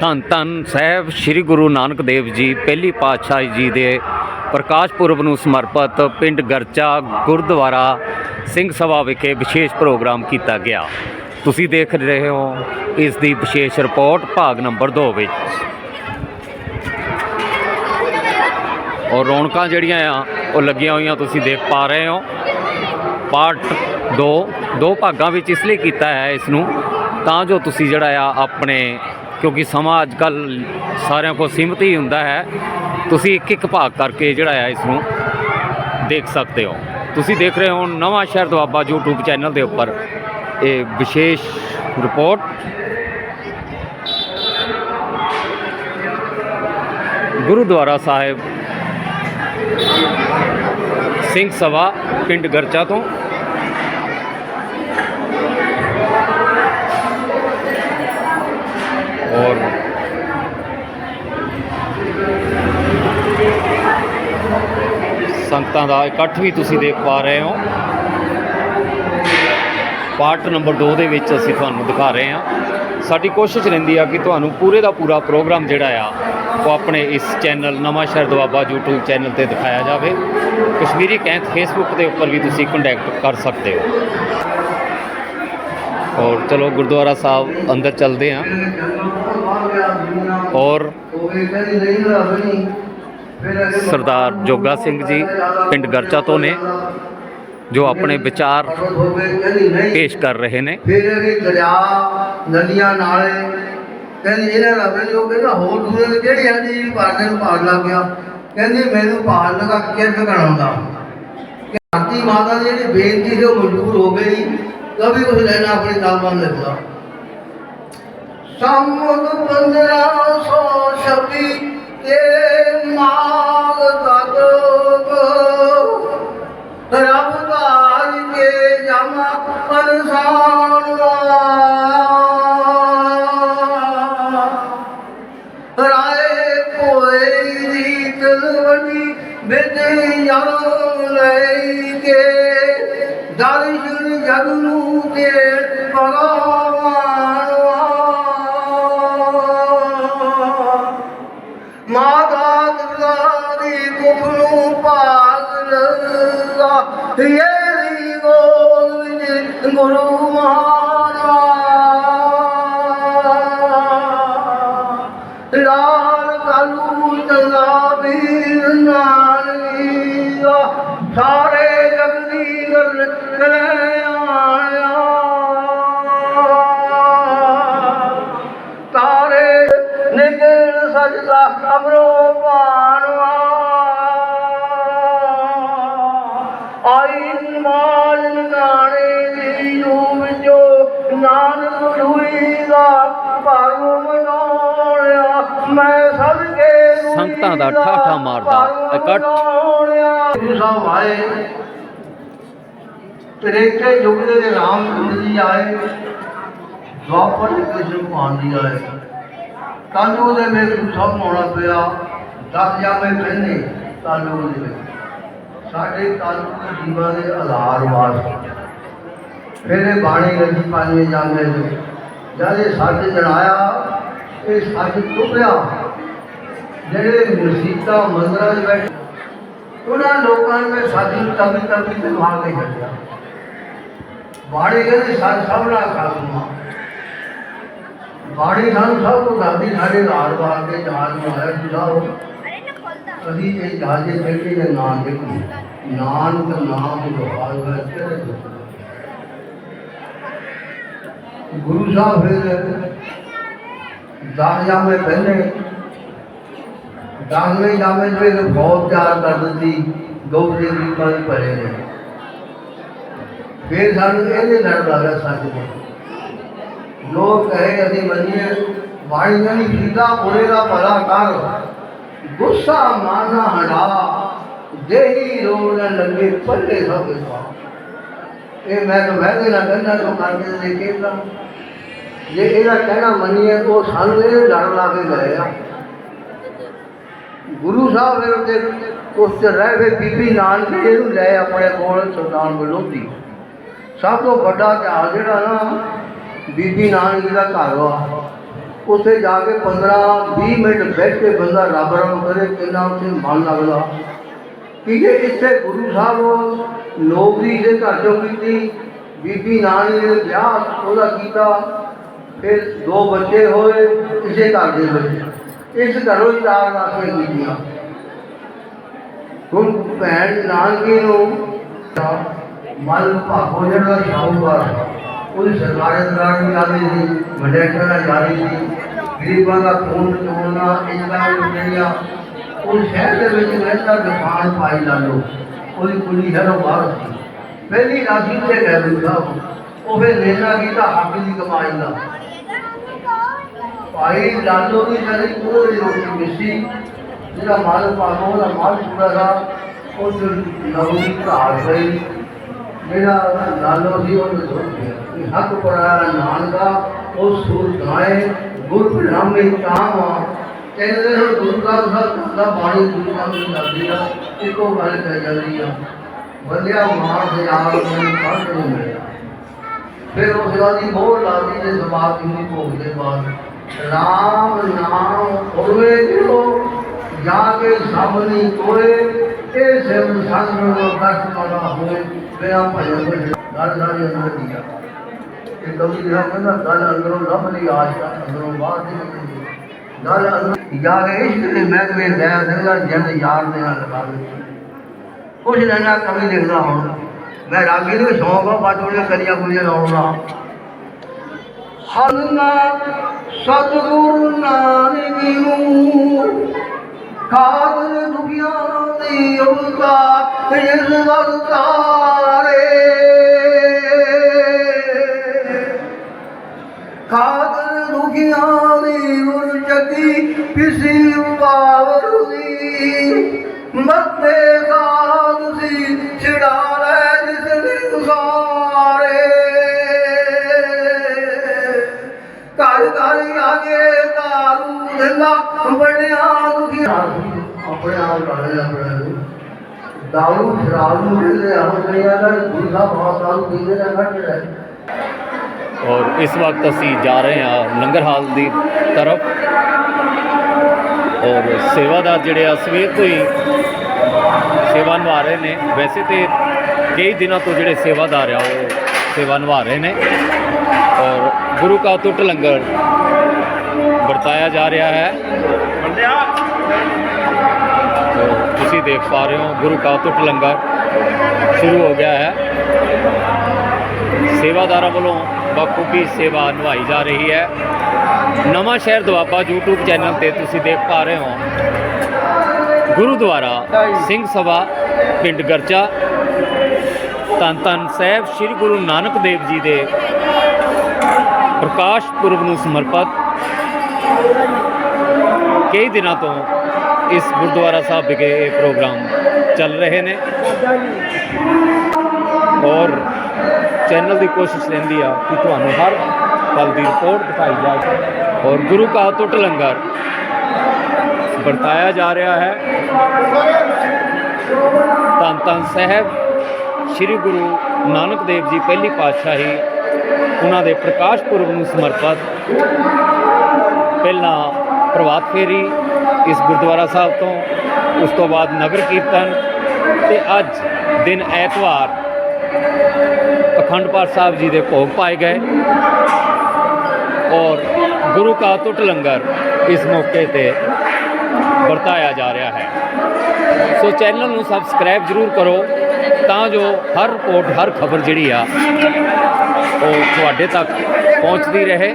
ਧੰਨ ਧੰਨ ਸਾਹਿਬ ਸ੍ਰੀ ਗੁਰੂ ਨਾਨਕ ਦੇਵ ਜੀ, ਪਹਿਲੀ ਪਾਤਸ਼ਾਹੀ ਜੀ ਦੇ ਪ੍ਰਕਾਸ਼ ਪੁਰਬ ਨੂੰ ਸਮਰਪਿਤ ਪਿੰਡ ਗਰਚਾ ਗੁਰਦੁਆਰਾ ਸਿੰਘ ਸਭਾ ਵਿਖੇ ਵਿਸ਼ੇਸ਼ ਪ੍ਰੋਗਰਾਮ ਕੀਤਾ ਗਿਆ। ਤੁਸੀਂ ਦੇਖ ਰਹੇ ਹੋ ਇਸ ਦੀ ਵਿਸ਼ੇਸ਼ ਰਿਪੋਰਟ ਭਾਗ ਨੰਬਰ 2 ਵਿੱਚ। ਔਰ ਰੌਣਕਾਂ ਜਿਹੜੀਆਂ ਆ, ਉਹ ਲੱਗੀਆਂ ਹੋਈਆਂ ਤੁਸੀਂ ਦੇਖ ਪਾ ਰਹੇ ਹੋ। ਪਾਰਟ 2 ਦੋ ਭਾਗਾਂ ਵਿੱਚ ਇਸ ਲਈ ਕੀਤਾ ਹੈ ਇਸ ਨੂੰ, ਤਾਂ ਜੋ ਤੁਸੀਂ ਜਿਹੜਾ ਆ ਆਪਣੇ ਕਿਉਂਕਿ ਸਮਾਂ ਅੱਜ ਕੱਲ ਸਾਰਿਆਂ ਕੋਲ ਸੀਮਤ ਹੀ ਹੁੰਦਾ ਹੈ। ਤੁਸੀਂ ਇੱਕ ਇੱਕ ਭਾਗ ਕਰਕੇ ਜਿਹੜਾ ਆ, ਇਸ ਨੂੰ ਦੇਖ ਸਕਦੇ ਹੋ। ਤੁਸੀਂ ਦੇਖ ਰਹੇ ਹੋ ਨਵਾਂ ਸ਼ਹਿਰ ਦੁਆਬਾ YouTube ਚੈਨਲ ਦੇ ਉੱਪਰ ਇਹ ਵਿਸ਼ੇਸ਼ ਰਿਪੋਰਟ। ਗੁਰਦੁਆਰਾ ਸਾਹਿਬ ਸਿੰਘ ਸਭਾ ਪਿੰਡ ਗਰਚਾ ਤੋਂ ਸੰਗਤਾਂ ਦਾ ਇਕੱਠ ਵੀ ਤੁਸੀਂ ਦੇਖ ਪਾ ਰਹੇ ਹੋ। ਪਾਰਟ ਨੰਬਰ 2 ਦੇ ਵਿੱਚ ਅਸੀਂ ਤੁਹਾਨੂੰ ਦਿਖਾ ਰਹੇ ਹਾਂ। ਸਾਡੀ ਕੋਸ਼ਿਸ਼ ਰਹਿੰਦੀ ਆ ਕਿ ਤੁਹਾਨੂੰ ਪੂਰੇ ਦਾ ਪੂਰਾ ਪ੍ਰੋਗਰਾਮ ਜਿਹੜਾ ਆ, ਉਹ ਆਪਣੇ ਇਸ ਚੈਨਲ ਨਵਾਂ ਸ਼ਹਿਰ ਦੁਆਬਾ YouTube ਚੈਨਲ ਤੇ ਦਿਖਾਇਆ ਜਾਵੇ। ਕਸ਼ਮੀਰੀ ਕੈਂਥ ਫੇਸਬੁੱਕ ਦੇ ਉੱਪਰ ਵੀ ਤੁਸੀਂ ਕੰਟੈਕਟ ਕਰ ਸਕਦੇ ਹੋ। ਔਰ ਚਲੋ ਗੁਰਦੁਆਰਾ ਸਾਹਿਬ ਅੰਦਰ ਚੱਲਦੇ ਹਾਂ। ਔਰ ਸਰਦਾਰ ਜੋਗਾ ਸਿੰਘ ਜੀ ਪਿੰਡ ਗਰਚਾ ਤੋਂ ਨੇ, ਜੋ ਆਪਣੇ ਵਿਚਾਰ ਪੇਸ਼ ਕਰ ਰਹੇ ਨੇ। ਫਿਰ ਇਹ ਦਰਿਆ, ਨਦੀਆਂ ਨਾਲੇ, ਕਹਿੰਦੇ ਇਹਨਾਂ ਦਾ ਬਈ ਉਹ ਕਹਿੰਦਾ ਹੋਰ ਦੂਰੇ ਦੇ ਆਂਦੀ ਜੀ ਪਾਰਨੇ ਨੂੰ ਪਾਰ ਲੱਗ ਗਿਆ। ਕਹਿੰਦੇ ਮੈਨੂੰ ਪਾਰ ਲਗਾ ਕਿਰਕ ਕਰਾਉਂਦਾ। ਆਂਟੀ ਮਾਤਾ ਦੀ ਜਿਹੜੀ ਬੇਨਤੀ ਸੀ ਉਹ ਮਜਬੂਰ ਹੋ ਗਈ ਕभी ਕੁਝ ਲੈਣਾ ਆਪਣੀ ਦਾਮਨ ਲੱਗਦਾ ਸਮੁਦ 1526 ਤੇ ਮਾਗ ਤਕ ਰੱਬ ਧਾਰ ਕੇ ਜਮ ਪਰਸਾਨ ਰਾਏ ਕੋਏ ਦੀ ਤਲਵਣੀ ਬਿਦੇ ਯਾਰ ਲੈ ਕੇ। ਦਰਸ਼ਨ ਜਗ ਨੂੰ ਤੇ गुरू माल कलूत नी न सारे गगली गिरा तारे निगल सजदा ਆਈ ਮਾਨ ਨਾਣੇ ਦੀ ਜੂ ਵਿੱਚੋ ਨਾਨਕ ਢੂਈ ਦਾ ਭਰਮ ਮਨਾਉਣਿਆ। ਮੈਂ ਸਦਕੇ ਸੰਗਤਾਂ ਦਾ ਠਾਠਾ ਮਾਰਦਾ ਇਕੱਠ। ਗੁਰੂ ਸਾਹਿਬ ਆਏ। ਤ੍ਰੇਤੇ ਯੁੱਗ ਦੇ ਰਾਮ ਚੰਦਰ ਜੀ ਆਏ। ਦੁਆਪਰ ਦੇ ਕ੍ਰਿਸ਼ਨ ਭਗਵਾਨ ਜੀ ਆਏ। ਕਾਲੂ ਦੇ ਵਿੱਚ ਗੁਰੂ ਨੂੰ ਆਉਣਾ ਪਿਆ। ਦਸ ਜਾਮੇ ਪਹਿਨੇ ਕਾਲੂ ਦੇ ਵਿੱਚ। ਸਾਡੇ ਕਾਲੂ ਦੇ ਦੇ ਆਧਾਰ ਵਾਸਤੇ ਫਿਰ ਇਹ ਬਾਣੀ ਲੱਗੀ ਪੰਜਵੇਂ ਜਾਂਦੇ ਨੇ। ਜਦ ਇਹ ਸੱਚ ਜਣਾਇਆ ਇਹ ਸੱਚ ਟੁੱਟਿਆ। ਜਿਹੜੇ ਮਸੀਤਾਂ ਮੰਦਰਾਂ 'ਚ ਬੈਠੇ, ਉਹਨਾਂ ਲੋਕਾਂ ਨੇ ਸੱਚ ਨੂੰ ਤਬੀ ਤੇ ਮਾਰ ਕੇ ਛੱਡਿਆ। ਬਾਣੀ ਕਹਿੰਦੇ, ਸੱਚ ਸਭ ਨਾਲ ਖਾਸਮਾ ਬਾਣੀ ਸਾਨੂੰ ਸਭ ਤੋਂ ਗਾਦੀ ਸਾਡੇ ਆਧਾਰ ਵਾਸਤੇ ਜਹਾਜ਼ ਨੂੰ ਹੈ ਜੁਦਾਓ ਅਸੀਂ ਇਹ ਜਹਾਜ਼ੇ ਚੱਕੇ ਦੇ ਨਾਮ ਦੇਖੋ ਨਾਨਕ ਨਾਮ ਦੁਹਾਰ ਵਿੱਚ ਗੁਰੂ ਸਾਹਿਬ ਫਿਰ ਦਸ ਜਾਮੇ ਪਹਿਲੇ ਦਸਵੇਂ ਜਾਮੇ ਦੇ ਵਿੱਚ ਬਹੁਤ ਪਿਆਰ ਕਰ ਦਿੰਦੀ ਦੋ ਦੇ ਗੀਤਾਂ ਦੇ ਭਰੇ ਨੇ ਫਿਰ ਸਾਨੂੰ ਇਹਦੇ ਲੜ ਲੱਗਾ ਸੱਚ ਨੂੰ ਲੋਕ ਕਹੇ ਅਸੀਂ ਮੰਨੀਏ ਬਾਣੀ ਨਹੀਂ ਸੀਦਾ ਪੁਰੇ ਦਾ ਭਲਾ ਕਰ ਗੁੱਸਾ ਮਾਨਾ ਹਟਾ ਦੇਹੀ ਰੋਣ ਲੱਗੇ ਪੱਲੇ ਸਭ ਸਵਾ ਇਹ ਮੈਂ ਤਾਂ ਮੈਂ ਨਾ ਗੰਦਾ ਤੋਂ ਕਰਕੇ ਦੇ ਕੇ ਤਾਂ ਜੇ ਇਹਦਾ ਕਹਿਣਾ ਮੰਨੀਏ, ਉਹ ਸਾਨੂੰ ਇਹ ਲੜ ਲਾ ਕੇ ਗਏ ਆ। ਗੁਰੂ ਸਾਹਿਬ ਫਿਰ ਉਹਦੇ ਉਸ ਚ ਰਹਿ ਗਏ ਬੀਬੀ ਨਾਨਕ ਜੀ ਨੂੰ ਲੈ ਆਪਣੇ ਕੋਲ ਸੁਲਤਾਨ ਬਲੋਦੀ। ਸਭ ਤੋਂ ਵੱਡਾ ਇਤਿਹਾਸ ਜਿਹੜਾ ਉੱਥੇ ਜਾ ਕੇ 15 20 ਮਿੰਟ ਬੈਠ ਕੇ ਬੰਦਾ ਰੱਬ ਰੱਬ ਕਰੇ, ਕਿੰਨਾ ਉੱਥੇ ਮਨ ਲੱਗਦਾ। ਕਿ ਜੇ ਇੱਥੇ ਗੁਰੂ ਸਾਹਿਬ ਨੌਕਰੀ ਦੇ ਘਰ ਚੋਂ ਕੀਤੀ, ਬੀਬੀ ਨਾਨੀ ਨੇ ਵਿਆਹ ਉਹਦਾ ਕੀਤਾ, ਫਿਰ ਦੋ ਬੱਚੇ ਹੋਏ, ਇਸੇ ਘਰ ਦੇ ਵਿੱਚ ਇਸ ਘਰੋਂ ਹੀ ਚਾਰ ਰਾਸੀਆਂ ਕੀਤੀਆਂ। ਹੁਣ ਭੈਣ ਨਾਨਕੀ ਨੂੰ ਮਨ ਭਾਗੋ ਜਿਹੜਾ ਸ਼ਾਹੂਕਾਰ। ਉਹਦੀ ਸਰਕਾਰੀ ਦਰਾਰ ਵੀ ਆਦੀ ਸੀ ਵੱਡੇ ਘਰਾਂ ਜਾਰੀ ਸੀ, ਗਰੀਬਾਂ ਦਾ ਖੂਨ ਚੋਣਾ ਇੰਨਾ ਜਿਹੜੀਆਂ ਉਹ ਸ਼ਹਿਰ ਦੇ ਵਿੱਚ ਰਹਿੰਦਾ ਦੁਕਾਨ ਪਾਈ ਲਾ ਲੋ ਉਹਦੀ ਕੁੜੀ ਹੈ ਉਹ ਬਾਹਰ ਸੀ। ਪਹਿਲੀ ਰਾਸ਼ੀ ਤੇ ਗਏ ਗੁਰੂ ਸਾਹਿਬ ਉਹ। ਫਿਰ ਲੈਣਾ ਕੀਤਾ, ਹੱਕ ਦੀ ਕਮਾਈ ਦਾ। ਭਾਈ ਲਾਲੋ ਦੀ ਜਿਹੜੀ ਪੂਰੀ ਰੋਟੀ ਮਿਸੀ, ਜਿਹੜਾ ਮਾਲ ਪਾਗੋ ਦਾ ਮਾਲ ਪੂਰਾ ਦਾ ਉਹ ਜੋ ਨਵੀਂ ਘਾਟ ਗਈ ਮੇਰਾ ਲਾਲੋ ਸੀ ਉਹ ਕਿ ਹੱਕ ਪੜਾ ਨਾਨਕਾ ਉਹ ਸੁਰ ਗਾਏ ਗੁਰ ਬ੍ਰਹਮੇ ਕਾਮ ਕਹਿੰਦੇ ਨੇ ਗੁਰੂ ਦਾ ਸਭ ਦਾ ਬਾਣੀ ਗੁਰੂ ਦਾ ਨੂੰ ਲੱਗਦੀ ਆ ਇੱਕੋ ਗੱਲ ਕਹਿ ਜਾਂਦੀ ਆ ਬੰਦਿਆ ਮਾਰ ਦੇ ਆਲ ਨੂੰ ਪੜ੍ਹ ਨਹੀਂ ਮਿਲਿਆ ਫਿਰ ਉਸ ਦੀ ਮੋਹਰ ਲਾਦੀ ਦੇ ਸਮਾਪਤੀ ਨੂੰ ਭੋਗ ਦੇ ਬਾਅਦ ਰਾਮ ਨਾਮ ਹੋਵੇ ਜੋ ਜਾ ਕੇ ਸਾਹਮਣੇ ਕੋਏ ਇਹ ਸਿਰ ਸੰਗ ਨੂੰ ਦਸ ਮਾਲਾ ਹੋਏ ਬਿਆ ਭਜਨ ਭਜਨ ਗੱਲ ਸਾਰੀ ਅੰਦਰ ਦੀ ਆ ਇਹ ਕਵੀ ਜਿਹੜਾ ਕਹਿੰਦਾ ਗੱਲ ਅੰਦਰੋਂ ਲੱਭ ਲਈ ਆਸ਼ਾ ਅੰਦਰੋਂ ਬਾਹਰ ਨਹੀਂ ਨਿਕਲਦੀ ਗੱਲ ਅੰਦਰ ਜਾ ਕੇ ਇਸ਼ਕ ਦੇ ਮਹਿਕਮੇ ਲੈ ਸੰਗਾ ਜਨ ਯਾਰ ਦੇ ਨਾਲ ਲਗਾ ਦਿੱਤੀ ਕੁਛ ਲੈਣਾ ਕਵੀ ਲਿਖਦਾ ਹੁਣ ਮੈਂ ਰਾਗੀ ਨੂੰ ਸ਼ੌਂਕ ਆ ਬਾਜੋੜੀਆਂ ਕਰੀਆਂ ਕੁੜੀਆਂ ਲਾਉਣ ਦਾ ਹਲਨਾ ਸਤਿਗੁਰ ਨਾਨਕ ਨੂੰ ਖਾਦਰ ਦੁਖੀਆਂ ਦੀ ਉਲਤਾ ਇਸ ਵਰਤਾਰੇ ਕਿਸੇ ਪਾਵਰ ਮੱਥੇ ਖਾਦ ਸੀ ਛਿੜਾ ਲੈ ਜਿਸ ਨੇ ਸਾਰੇ ਘਰ ਘਰ ਆਗੇ ਦਾਰੂ ਦਿਲਾ ਬੜਿਆ ਦੁਖੀ। ਆਪਣੇ ਆਪ ਕਾਲੇ ਆਪਣੇ ਦਾਰੂ ਸ਼ਰਾਬ ਨੂੰ ਜਿਹੜੇ ਆਹ ਕਈਆਂ ਦਾ ਦੂਸਰਾ ਬਹੁਤ ਦਾਰੂ ਪੀਂਦੇ ਨੇ ਘੱਟ ਰਹੇ ਔਰ ਇਸ ਵਕਤ ਅਸੀਂ ਜਾ ਰਹੇ ਹਾਂ ਲੰਗਰ ਹਾਲ ਦੀ ਤਰਫ। ਔਰ ਸੇਵਾਦਾਰ ਜਿਹੜੇ ਆ, ਸਵੇਰ ਤੋਂ ਹੀ ਸੇਵਾ ਨਿਭਾ ਰਹੇ ਨੇ। ਵੈਸੇ ਤੇ ਕਈ ਦਿਨਾਂ ਤੋਂ ਜਿਹੜੇ ਸੇਵਾਦਾਰ ਆ, ਉਹ ਸੇਵਾ ਨਿਭਾ ਰਹੇ ਨੇ। ਔਰ ਗੁਰੂ ਕਾ ਟੁੱਟ ਲੰਗਰ ਵਰਤਾਇਆ ਜਾ ਰਿਹਾ ਹੈ। ਤੁਸੀਂ ਦੇਖ ਪਾ ਰਹੇ ਹੋ, ਗੁਰੂ ਕਾ ਟੁੱਟ ਲੰਗਰ ਸ਼ੁਰੂ ਹੋ ਗਿਆ ਹੈ। ਸੇਵਾਦਾਰਾਂ ਵੱਲੋਂ ਬਖੂਬੀ ਸੇਵਾ ਨਿਭਾਈ ਜਾ ਰਹੀ ਹੈ। ਨਵਾਂ ਸ਼ਹਿਰ ਦੁਆਬਾ YouTube ਚੈਨਲ ਤੇ ਤੁਸੀਂ ਦੇਖ ਪਾ ਰਹੇ ਹੋ। ਗੁਰਦੁਆਰਾ ਸਿੰਘ ਸਭਾ ਪਿੰਡ ਗਰਚਾ। ਧੰਨ ਧੰਨ ਸਾਹਿਬ ਸ੍ਰੀ ਗੁਰੂ ਨਾਨਕ ਦੇਵ ਜੀ ਦੇ ਪ੍ਰਕਾਸ਼ ਪੁਰਬ ਨੂੰ ਸਮਰਪਿਤ। ਕਈ ਦਿਨਾਂ ਤੋਂ ਇਸ ਗੁਰਦੁਆਰਾ ਸਾਹਿਬ ਵਿਖੇ ਇਹ ਪ੍ਰੋਗਰਾਮ ਚੱਲ ਰਹੇ ਨੇ। ਔਰ ਚੈਨਲ ਦੀ ਕੋਸ਼ਿਸ਼ ਰਹਿੰਦੀ ਆ ਕਿ ਤੁਹਾਨੂੰ ਹਰ ਪਲ ਦੀ ਰਿਪੋਰਟ ਦਿਖਾਈ ਜਾਵੇ ਔਰ ਗੁਰੂ ਕਾ ਟੁੱਟ ਲੰਗਰ ਵਰਤਾਇਆ ਜਾ ਰਿਹਾ ਹੈ। ਧੰਨ ਧੰਨ ਸਾਹਿਬ, ਸ੍ਰੀ ਗੁਰੂ ਨਾਨਕ ਦੇਵ ਜੀ ਪਹਿਲੀ ਪਾਤਸ਼ਾਹੀ, ਉਹਨਾਂ ਦੇ ਪ੍ਰਕਾਸ਼ ਪੁਰਬ ਨੂੰ ਸਮਰਪਿਤ ਪਹਿਲਾਂ ਪ੍ਰਭਾਤ ਫੇਰੀ ਇਸ ਗੁਰਦੁਆਰਾ ਸਾਹਿਬ ਤੋਂ, ਉਸ ਤੋਂ ਬਾਅਦ ਨਗਰ ਕੀਰਤਨ ਤੇ ਅੱਜ ਦਿਨ ਐਤਵਾਰ ਅਖੰਡ ਪਾਠ ਸਾਹਿਬ ਜੀ ਦੇ ਭੋਗ ਪਾਏ ਗਏ ਔਰ ਗੁਰੂ ਕਾ ਟੁੱਟ ਲੰਗਰ ਇਸ ਮੌਕੇ ਤੇ ਵਰਤਾਇਆ ਜਾ ਰਿਹਾ ਹੈ। ਸੋ ਚੈਨਲ ਨੂੰ ਸਬਸਕ੍ਰਾਈਬ ਜ਼ਰੂਰ ਕਰੋ ਤਾਂ ਜੋ ਹਰ ਰਿਪੋਰਟ, ਹਰ ਖਬਰ ਜਿਹੜੀ ਆ, ਉਹ ਤੁਹਾਡੇ ਤੱਕ ਪਹੁੰਚਦੀ ਰਹੇ।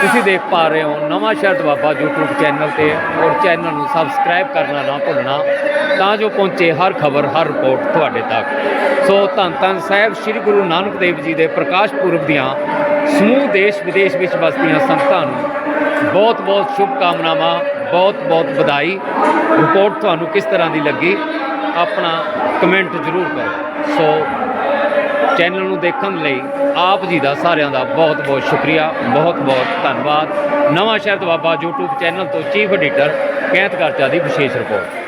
ਤੁਸੀਂ ਦੇਖ ਪਾ ਰਹੇ ਹੋ ਨਵਾਂ ਸ਼ਹਿਰ ਬਾਬਾ YouTube ਚੈਨਲ ਤੇ ਔਰ ਚੈਨਲ ਨੂੰ ਸਬਸਕ੍ਰਾਈਬ ਕਰਨਾ ਨਾ ਭੁੱਲਣਾ। ਤਾਂ ਜੋ ਪਹੁੰਚੇ ਹਰ ਖਬਰ, ਹਰ ਰਿਪੋਰਟ ਤੁਹਾਡੇ ਤੱਕ। ਸੋ ਧੰਨ ਧੰਨ ਸਾਹਿਬ, ਸ੍ਰੀ ਗੁਰੂ ਨਾਨਕ ਦੇਵ ਜੀ ਦੇ ਪ੍ਰਕਾਸ਼ ਪੁਰਬ ਦੀਆਂ ਸਮੂਹ ਦੇਸ਼ ਵਿਦੇਸ਼ ਵਿੱਚ ਵਸਦੀਆਂ ਸੰਗਤਾਂ ਨੂੰ ਬਹੁਤ ਬਹੁਤ ਸ਼ੁਭ ਕਾਮਨਾਵਾਂ ਬਹੁਤ ਬਹੁਤ ਵਧਾਈ। ਰਿਪੋਰਟ ਤੁਹਾਨੂੰ ਕਿਸ ਤਰ੍ਹਾਂ ਦੀ ਲੱਗੀ? ਆਪਣਾ ਕਮੈਂਟ ਜ਼ਰੂਰ ਕਰੋ। ਸੋ ਚੈਨਲ ਨੂੰ ਦੇਖਣ ਲਈ ਆਪ ਜੀ ਦਾ ਸਾਰਿਆਂ ਦਾ ਬਹੁਤ ਬਹੁਤ ਸ਼ੁਕਰੀਆ, ਬਹੁਤ ਬਹੁਤ ਧੰਨਵਾਦ। ਨਵਾਂ ਸ਼ਹਿਰ ਦੁਆਬਾ YouTube ਚੈਨਲ ਤੋਂ ਚੀਫ ਐਡੀਟਰ ਕੈਂਤ ਕਰਚਾ ਦੀ ਵਿਸ਼ੇਸ਼ ਰਿਪੋਰਟ।